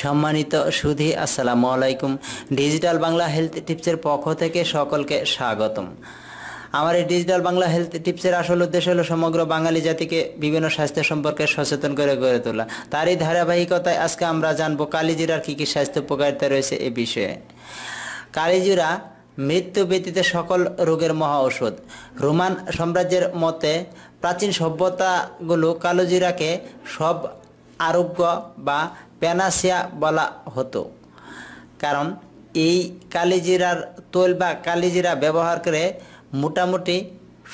সম্মানিত সুধী, আসসালামু আলাইকুম। ডিজিটাল বাংলা হেলথ টিপসের পক্ষ থেকে সকলকে স্বাগতম। আমার এই ডিজিটাল বাংলা হেলথ টিপসের আসল উদ্দেশ্য হলো সমগ্র বাঙালি জাতিকে বিভিন্ন স্বাস্থ্য সম্পর্কে সচেতন করে গড়ে তোলা। তারই ধারাবাহিকতায় আজকে আমরা জানব কালিজিরার কী কী স্বাস্থ্য উপকারিতা রয়েছে এ বিষয়ে। কালিজিরা মৃত্যু ব্যতীত সকল রোগের মহা ঔষধ। রোমান সাম্রাজ্যের মতে প্রাচীন সভ্যতাগুলো কালোজিরাকে সব আরোগ্য বা প্যানাসিয়া বলা হতো। কারণ এই কালিজিরার তৈল বা কালিজিরা ব্যবহার করে মোটামুটি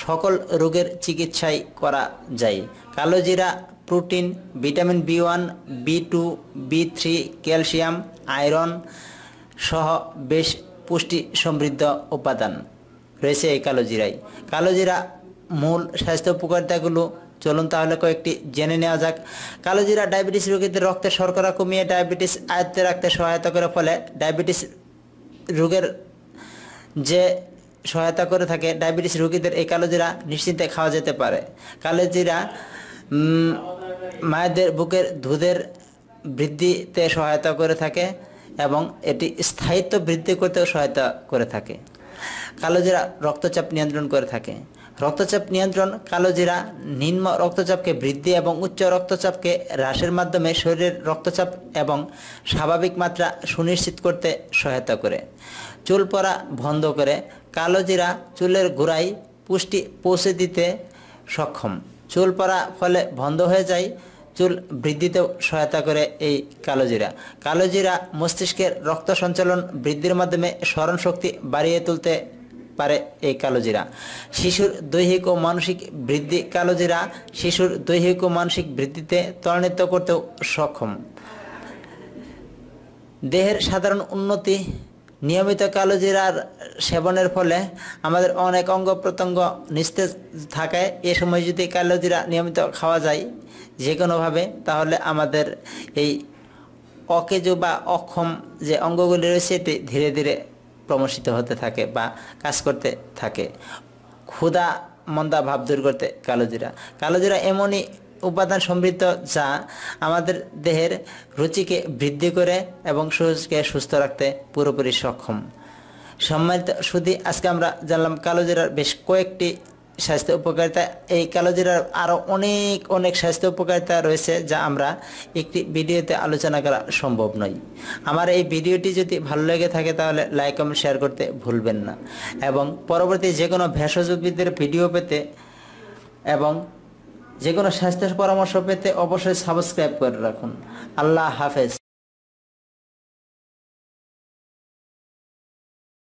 সকল রোগের চিকিৎসাই করা যায়। কালোজিরা, protein, vitamin B one, B two, B three, calcium, iron সহ বেশ পুষ্টি সমৃদ্ধ উপাদান রয়েছে এই কালোজিরায়। কালোজিরা মূল স্বাস্থ্য উপকারিতাগুলো চলুন তাহলে কয়েকটি জেনে নেওয়া যাক। কালোজিরা ডায়াবেটিস রোগীদের রক্তে শর্করা কমিয়ে ডায়াবেটিস আয়ত্তে রাখতে সহায়তা করে ফলে ডায়াবেটিস রোগের যে সহায়তা করে থাকে, ডায়াবেটিস রোগীদের এই কালোজিরা নিশ্চিন্তে খাওয়া যেতে পারে। কালোজিরা মায়েদের বুকের দুধের বৃদ্ধিতে সহায়তা করে থাকে এবং এটি স্থায়িত্ব বৃদ্ধি করতেও সহায়তা করে থাকে। কালোজিরা রক্তচাপ নিয়ন্ত্রণ করে থাকে। রক্তচাপ নিয়ন্ত্রণ কালোজিরা নিম্ন রক্তচাপকে বৃদ্ধি এবং উচ্চ রক্তচাপকে হ্রাসের মাধ্যমে শরীরের রক্তচাপ এবং স্বাভাবিক মাত্রা সুনিশ্চিত করতে সহায়তা করে। চুল পরা বন্ধ করে কালোজিরা চুলের গোড়ায় পুষ্টি পৌঁছে দিতে সক্ষম। চুল পরা ফলে বন্ধ হয়ে যায়, চুল বৃদ্ধিতেও সহায়তা করে এই কালোজিরা কালোজিরা মস্তিষ্কের রক্ত সঞ্চালন বৃদ্ধির মাধ্যমে স্মরণ শক্তি বাড়িয়ে তুলতে পারে এই কালোজিরা শিশুর দৈহিক ও মানসিক বৃদ্ধি কালোজিরা শিশুর দৈহিক ও মানসিক বৃদ্ধিতে ত্বরান্বিত করতেও সক্ষম। দেহের সাধারণ উন্নতি নিয়মিত কালোজিরার সেবনের ফলে আমাদের অনেক অঙ্গ প্রত্যঙ্গ নিস্তেজ থাকে এ সময় যদি কালোজিরা নিয়মিত খাওয়া যায় যে কোনোভাবে তাহলে আমাদের এই অকেজো বা অক্ষম যে অঙ্গগুলি রয়েছে এটি ধীরে ধীরে প্রমোশিত হতে থাকে বা কাজ করতে থাকে। ক্ষুধা মন্দা ভাব দূর করতে কালোজিরা। কালোজিরা এমনই উপাদান সমৃদ্ধ যা আমাদের দেহের রুচিকে বৃদ্ধি করে এবং শরীরকে সুস্থ রাখতে পুরোপুরি সক্ষম। সম্মানিত শুধু আজকে আমরা জানলাম কালোজিরার বেশ কয়েকটি স্বাস্থ্য উপকারিতা, এই কালোজিরার আরও অনেক অনেক স্বাস্থ্য উপকারিতা রয়েছে যা আমরা একটি ভিডিওতে আলোচনা করা সম্ভব নয়। আমার এই ভিডিওটি যদি ভালো লেগে থাকে তাহলে লাইক কমেন্ট শেয়ার করতে ভুলবেন না। এবং পরবর্তী যে কোনো ভেষজ উদ্ভিদের ভিডিও পেতে এবং যে কোনো স্বাস্থ্য পরামর্শ পেতে অবশ্যই সাবস্ক্রাইব করে রাখুন। আল্লাহ হাফেজ।